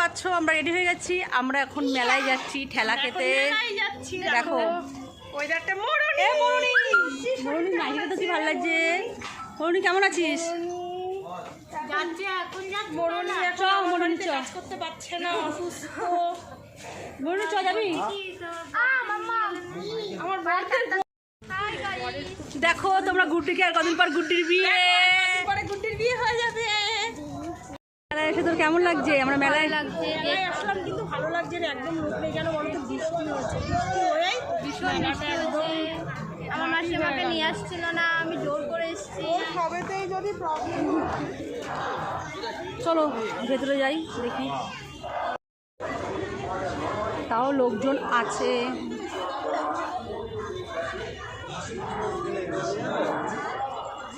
পাচ্ছ? আমরা রেডি হয়ে গেছি। আমরা এখন মেলায় যাচ্ছি ঠেলা খেতে। দেখো ভালো লাগছে? মরুনি কেমন আছিস? দেখো তোমরা গুড্ডিকে আর কদিন পর গুড্ডির বিয়ে। পরে গুড্ডির বিয়ে হয়ে যাবে। মেলায় এসে তোর কেমন লাগছে? আমরা মেলায় লাগছে। আসলাম কিন্তু ভালো লাগছে না একদম লোক নেই কেন বলো তো? বৃষ্টি হচ্ছে। বৃষ্টি হয়ে ভীষণ বৃষ্টি হচ্ছে। আমার মাসি আমাকে নিয়ে আসছিল না আমি জোর করে এসেছি। সবেতেই যদি প্রবলেম চলো ভেতরে যাই দেখি। তাও লোকজন আছে।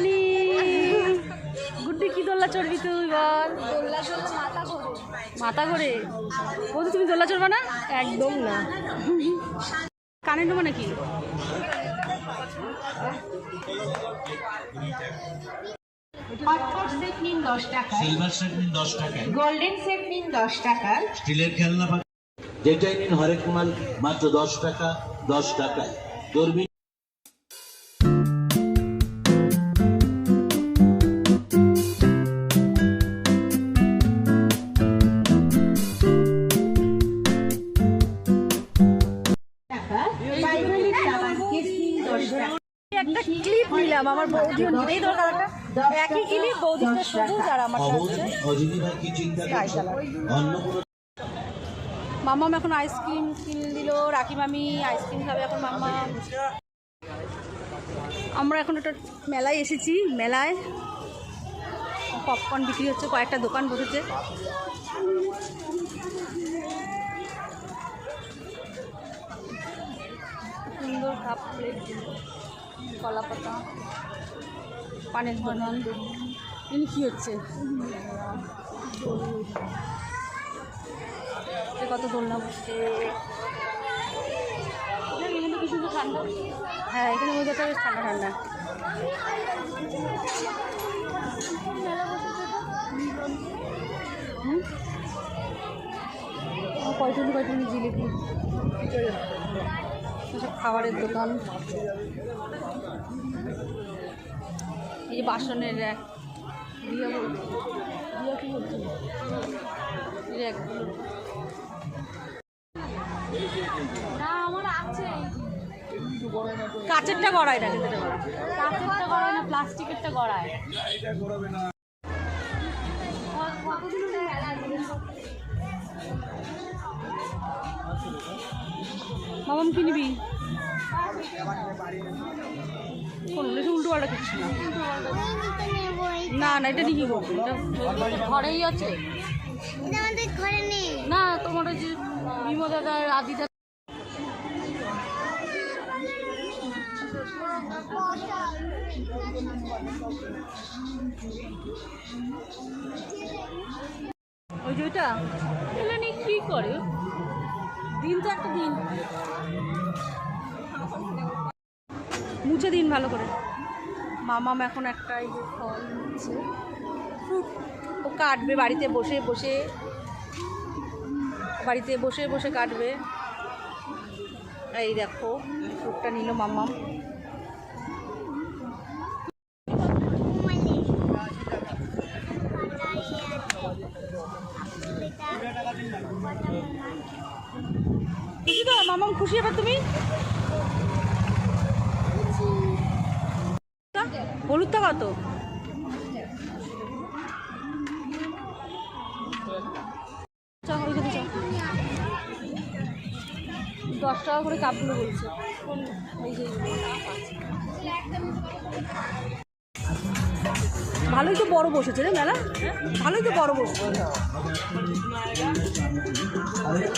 রানী গুড্ডি কি দোল্লা চড়বি তুই বল। মাথা ঘোরে। বলছি তুমি দোল্লা চড়বা না? একদম না। কানে নেব নাকি? সেট নিন দশ টাকা। সিলভার সেট নিন দশ টাকায়। গোল্ডেন সেট নিন দশ টাকা। স্টিলের খেলনা পাবেন যেটাই নিন হরেক মাল মাত্র দশ টাকা দশ টাকায়। দূরবীন আমার নিতেই দরকার একটা একই ক্লিপ বৌদিটা সবুজ আর আমার হচ্ছে অজিনি ভাই কি চিন্তা করছ? অন্য কোনো মামাম এখন আইসক্রিম কিনে দিল রাকি মামি আইসক্রিম খাবে এখন মাম্মা। আমরা এখন একটা মেলায় এসেছি মেলায় পপকর্ন বিক্রি হচ্ছে কয়েকটা দোকান বসেছে। সুন্দর কাপ প্লেট কলা পাতা পানের বানান ইনি কী হচ্ছে? কত দোলনা বসছে এখানে কি সুন্দর ঠান্ডা? হ্যাঁ এখানে ওয়েদারটা বেশ ঠান্ডা ঠান্ডা। কয়টুনি কয়টুনি জিলিপি। খাবারের দোকান। এই যে বাসনের র্যাক। র্যাকগুলো না আমার আছে কাচেরটা গড়ায় না কিন্তু। কাঁচেরটা গড়ায়। না প্লাস্টিকেরটা গড়ায় মামাম কি নিবি? উল্টো পাল্টা কিছু না। না না, এটা করবি ঘরেই আছে। না তোমার ওই যে বিমো দাদার আদিদা ওই যে ওইটা? এগুলো নিয়ে কী করে? দিন তো একটা দিন। মুছে দিন ভালো করে। মামাম এখন একটা এই যে ফল নিচ্ছে fruit ও কাটবে বাড়িতে বসে বসে। বাড়িতে বসে বসে কাটবে। এই দেখো ফ্রুটটা নিল মামাম খুশি তো মামাম খুশি এবার তুমি হলুদটা কত দশ টাকা করে কাপগুলো বলছে। ভালোই তো বড় বসেছে রে মেলা। ভালোই তো বড় বসেছে।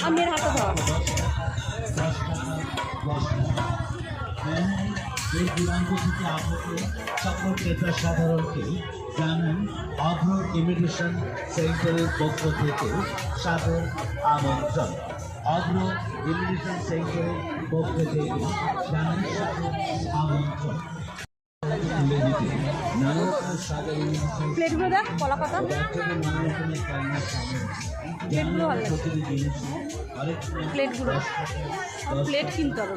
আর মেয়ের হাতে ধরা। এই দিনাঙ্ক থেকে আগত সকল ক্রেতা সাধারণকে জানান অভ্র ইমিটেশন সেন্টারের পক্ষ থেকে সাদর আমন্ত্রণ। অগ্র ইমিটেশন সেন্টারের পক্ষ থেকে জানান সাদর আমন্ত্রণ। প্লেটগুলো দেখ কলা পাতা। প্লেটগুলো প্লেটগুলো প্লেট কিনতে হবে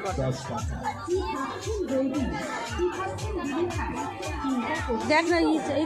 দেখ না এই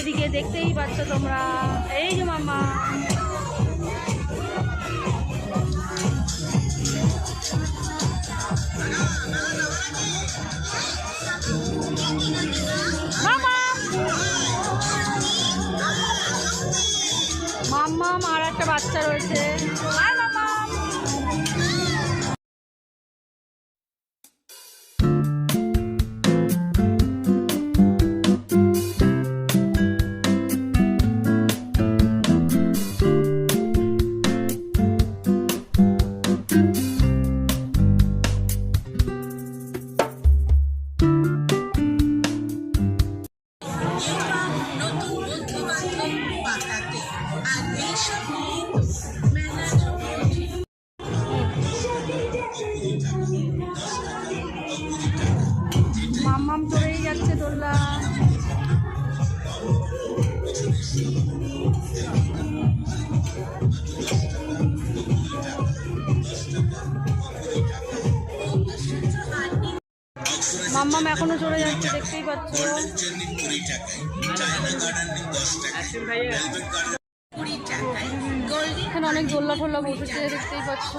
এদিকে দেখতেই পাচ্ছ তোমরা। এই যে মাম্মা। মাম্মা! আর একটা বাচ্চা রয়েছে। মাম্মাম এখনও চড়ে যাচ্ছে দেখতেই পাচ্ছ। এখানে অনেক দোল্লা টোল্লা বসেছে দেখতেই পাচ্ছ।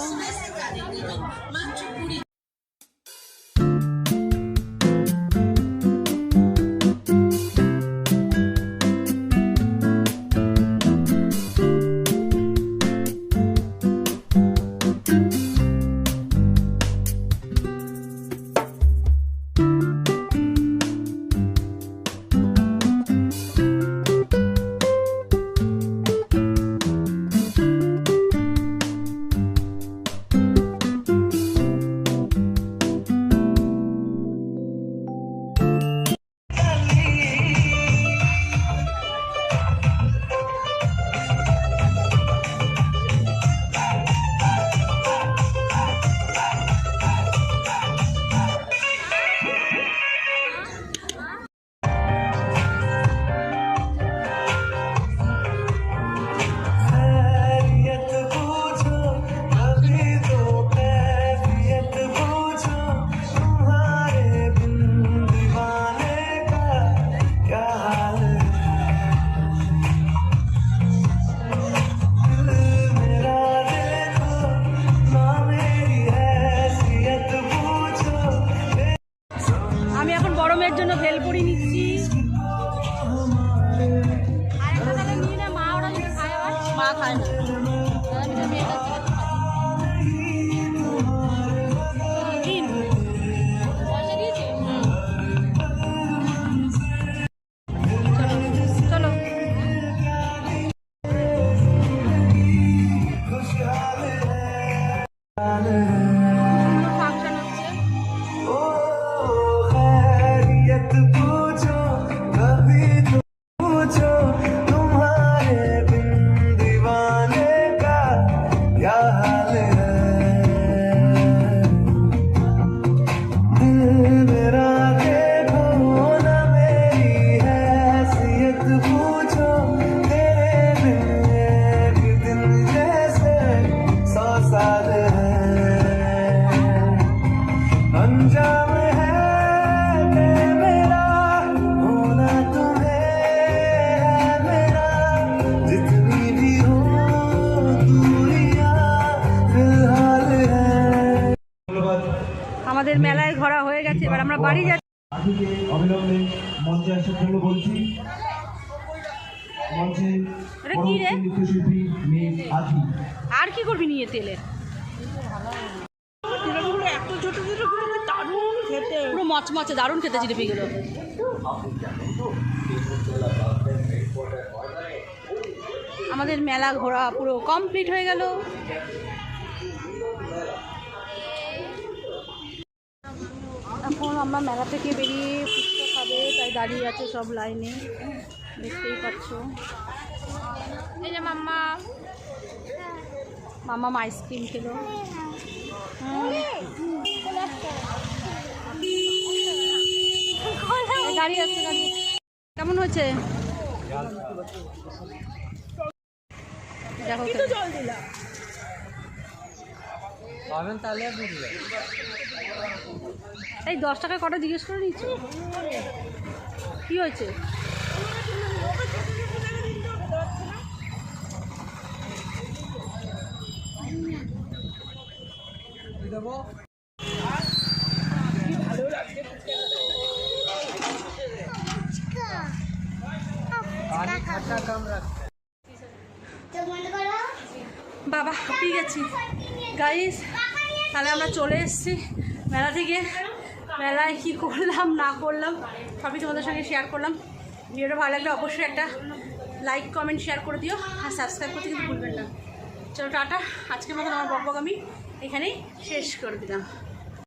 अंजाम है ते मेरा होना तुम्हें है मेरा जितनी भी हो दूरियां फिलहाल है ধন্যবাদ আমাদের মেলায় ঘোরা হয়ে গেছে এবার আমরা বাড়ি যাচ্ছি আজকে অবিলম্বে মঞ্চে আসার জন্য বলছি মঞ্চে এটা কি রে? পরবর্তী নৃত্যশিল্পী মেয়ে আধি আর কি করবি নিয়ে তেলে জিলাপিগুলো এত ছোট ছোট কিন্তু দারুণ খেতে। পুরো মচমচে দারুণ খেতে জিলিপিগুলো আমাদের মেলা ঘোরা পুরো কমপ্লিট হয়ে গেল। এখন আমরা মেলা থেকে বেরিয়ে ফুচকা খাবে তাই দাঁড়িয়ে আছে সব লাইনে। দেখতেই পাচ্ছ। এই যে মাম্মা। মামা আইসক্রিম খেলো। গাড়ি আছে গাড়ি কেমন হয়েছে। এই দশ টাকা কটা জিজ্ঞেস করে নিচ্ছ কি হয়েছে? বাবা হাঁপিয়ে গেছি। গাইস তাহলে আমরা চলে এসেছি মেলা থেকে। মেলায় কী করলাম না করলাম সবই তোমাদের সঙ্গে শেয়ার করলাম। ভিডিওটা ভালো লাগলে অবশ্যই একটা লাইক কমেন্ট শেয়ার করে দিও। আর সাবস্ক্রাইব করতে কিন্তু ভুলবেন না। চলো টাটা। আজকের মতন আমার বকবক আমি। এখানেই শেষ করে দিলাম।